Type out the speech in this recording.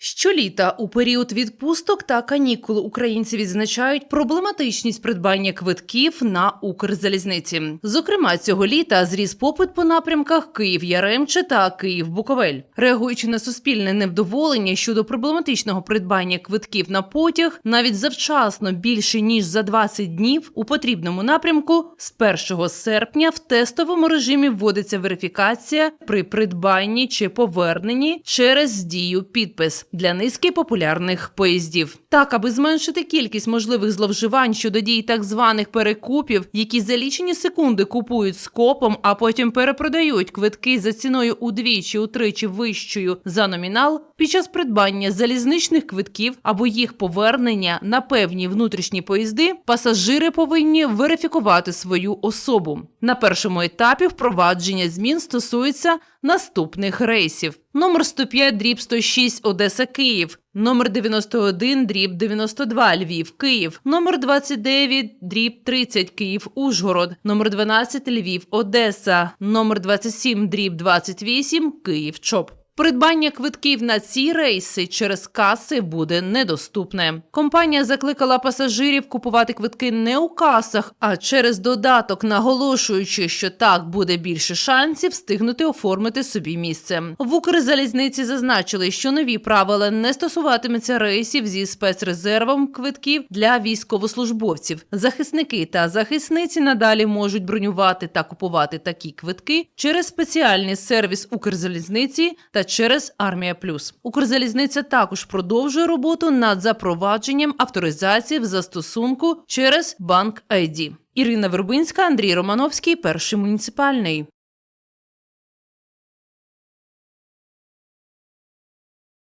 Щоліта у період відпусток та канікул українці відзначають проблематичність придбання квитків на Укрзалізниці. Зокрема, цього літа зріс попит по напрямках Київ Яремче та Київ Буковель. Реагуючи на суспільне невдоволення щодо проблематичного придбання квитків на потяг, навіть завчасно більше ніж за 20 днів у потрібному напрямку з 1 серпня в тестовому режимі вводиться верифікація при придбанні чи поверненні через дію підпис для низки популярних поїздів. Так, аби зменшити кількість можливих зловживань щодо дій так званих перекупів, які за лічені секунди купують скопом, а потім перепродають квитки за ціною удвічі утричі вищою за номінал, під час придбання залізничних квитків або їх повернення на певні внутрішні поїзди, пасажири повинні верифікувати свою особу. На першому етапі впровадження змін стосується наступних рейсів: номер 105 дріб 106 Одеса Київ, номер 91 дріб 92 Львів Київ, номер 29 дріб 30 Київ Ужгород, номер 12 Львів Одеса, номер 27 дріб 28 Київ ЧОП. Придбання квитків на ці рейси через каси буде недоступне. Компанія закликала пасажирів купувати квитки не у касах, а через додаток, наголошуючи, що так буде більше шансів встигнути оформити собі місце. В Укрзалізниці зазначили, що нові правила не стосуватимуться рейсів зі спецрезервом квитків для військовослужбовців. Захисники та захисниці надалі можуть бронювати та купувати такі квитки через спеціальний сервіс Укрзалізниці та через Армія Плюс. Укрзалізниця також продовжує роботу над запровадженням авторизації в застосунку через банк ID. Ірина Вербинська, Андрій Романовський, перший муніципальний.